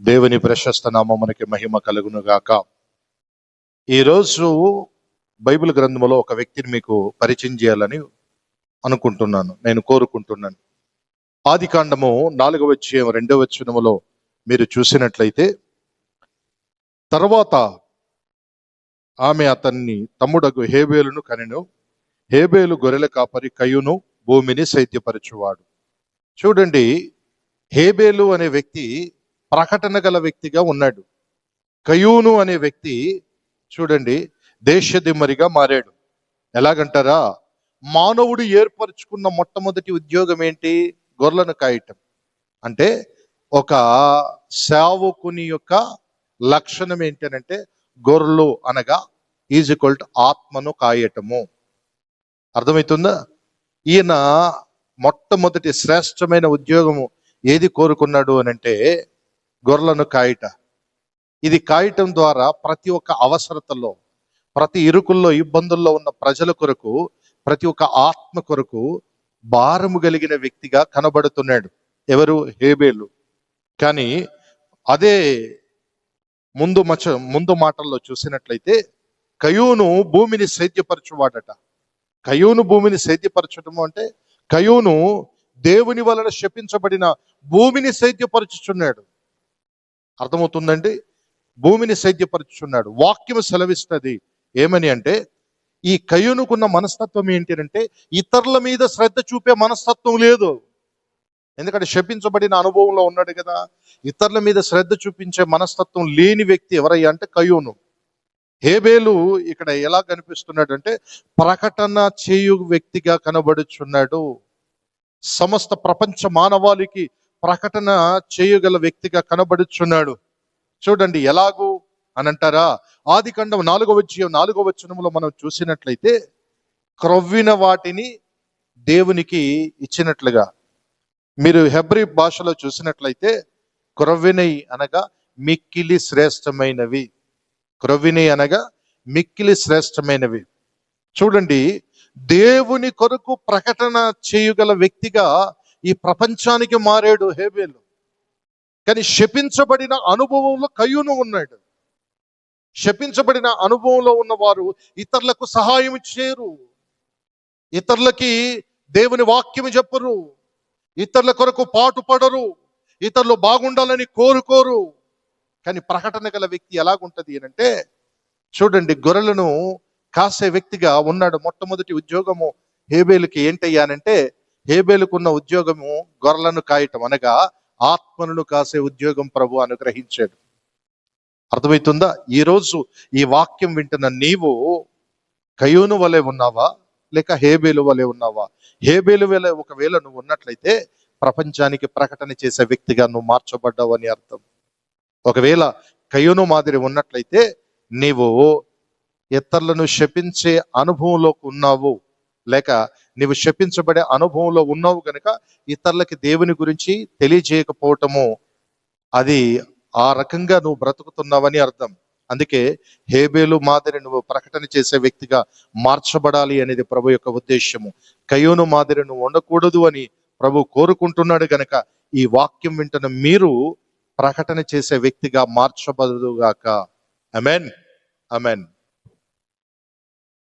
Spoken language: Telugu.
దేవుని ప్రశస్త నామమునికి మహిమ కలుగును గాక. ఈరోజు బైబిల్ గ్రంథములో ఒక వ్యక్తిని మీకు పరిచయం చేయాలని అనుకుంటున్నాను. నేను కోరుకుంటున్నాను. ఆది కాండము నాలుగవ అధ్యాయం రెండవ వచనములో మీరు చూసినట్లయితే తర్వాత ఆమె అతన్ని తమ్ముడకు హేబేలును కనెను. హేబేలు గొర్రెల కాపరి కయ్యును భూమిని సైత్యపరచువాడు. చూడండి హేబేలు అనే వ్యక్తి ప్రకటన గల వ్యక్తిగా ఉన్నాడు. కయూను అనే వ్యక్తి చూడండి దేశదిమ్మరిగా మారాడు. ఎలాగంటారా? మానవుడు ఏర్పరచుకున్న మొట్టమొదటి ఉద్యోగం ఏంటి? గొర్రెలను కాయటం. అంటే ఒక సేవకుని యొక్క లక్షణం ఏంటనంటే గొర్రెలు అనగా ఈజ్ ఈక్వల్ టు ఆత్మను కాయటము. అర్థమవుతుందా? ఈయన మొట్టమొదటి శ్రేష్టమైన ఉద్యోగము ఏది కోరుకున్నాడు అని అంటే గొర్రెలను కాయట. ఇది కాయటం ద్వారా ప్రతి ఒక్క అవసరతలో ప్రతి ఇరుకుల్లో ఇబ్బందుల్లో ఉన్న ప్రజల కొరకు ప్రతి ఒక్క ఆత్మ కొరకు భారము కలిగిన వ్యక్తిగా కనబడుతున్నాడు ఎవరు? హేబేలు. కానీ అదే ముందు మచ ముందు మాటల్లో చూసినట్లయితే కయూను భూమిని సేద్యపరచువాడట. కయూను భూమిని సేద్యపరచటము అంటే కయూను దేవుని వలన శపించబడిన భూమిని సేద్యపరచుచున్నాడు. అర్థమవుతుందండి? భూమిని సేద్యపరచుచున్నాడు. వాక్యము సెలవిస్తుంది. ఏమని అంటే ఈ కయ్యూనుకున్న మనస్తత్వం ఏంటి అంటే ఇతరుల మీద శ్రద్ధ చూపే మనస్తత్వం లేదు. ఎందుకంటే శపించబడిన అనుభవంలో ఉన్నాడు కదా. ఇతరుల మీద శ్రద్ధ చూపించే మనస్తత్వం లేని వ్యక్తి ఎవరయ్యా అంటే కయ్యూను. హేబేలు ఇక్కడ ఎలా కనిపిస్తున్నాడు అంటే ప్రకటన చేయు వ్యక్తిగా కనబడుచున్నాడు. సమస్త ప్రపంచ మానవాళికి ప్రకటన చేయగల వ్యక్తిగా కనబడుచున్నాడు. చూడండి ఎలాగూ అని అంటారా ఆది ఖండం నాలుగో వచ్చి నాలుగో వచనంలో మనం చూసినట్లయితే క్రొవ్విన వాటిని దేవునికి ఇచ్చినట్లుగా. మీరు హెబ్రి భాషలో చూసినట్లయితే క్రొవ్వినై అనగా మిక్కిలి శ్రేష్టమైనవి. క్రొవ్వినై అనగా మిక్కిలి శ్రేష్టమైనవి. చూడండి దేవుని కొరకు ప్రకటన చేయగల వ్యక్తిగా ఈ ప్రపంచానికి మారాడు హేబేలు. కానీ శపించబడిన అనుభవంలో కయ్యూను ఉన్నాడు. శపించబడిన అనుభవంలో ఉన్నవారు ఇతరులకు సహాయం చేయరు. ఇతరులకి దేవుని వాక్యం చెప్పరు. ఇతరుల కొరకు పాటుపడరు ఇతరులు బాగుండాలని కోరుకోరు. కానీ ప్రకటన గల వ్యక్తి ఎలాగుంటది అని అంటే చూడండి గొర్రెలను కాసే వ్యక్తిగా ఉన్నాడు మొట్టమొదటి ఉద్యోగము హేబేలుకి ఏంటయ్యానంటే హేబేలుకున్న ఉద్యోగము గొర్రెలను కాయటం అనగా ఆత్మలను కాసే ఉద్యోగం ప్రభు అనుగ్రహించాడు. అర్థమవుతుందా? ఈరోజు ఈ వాక్యం వింటున్న నీవు కయోను వలె ఉన్నావా? లేక హేబేలు వలె ఉన్నావా? హేబేలు వలె ఒకవేళ నువ్వు ఉన్నట్లయితే ప్రపంచానికి ప్రకటన చేసే వ్యక్తిగా నువ్వు మార్చబడ్డావు అని అర్థం. ఒకవేళ కయోను మాదిరి ఉన్నట్లయితే నీవు ఇతరులను శపించే అనుభవంలోకి ఉన్నావు. లేక నీవు శపించబడే అనుభవంలో ఉన్నావు గనుక ఇతరులకి దేవుని గురించి తెలియజేయకపోవటము. అది ఆ రకంగా నువ్వు బ్రతుకుతున్నావని అర్థం. అందుకే హేబేలు మాదిరి నువ్వు ప్రకటన చేసే వ్యక్తిగా మార్చబడాలి అనేది ప్రభు యొక్క ఉద్దేశము కయోను మాదిరి నువ్వు ఉండకూడదు అని ప్రభు కోరుకుంటున్నాడు గనక ఈ వాక్యం వింటున్న మీరు ప్రకటన చేసే వ్యక్తిగా మార్చబడదుగాక. Amen amen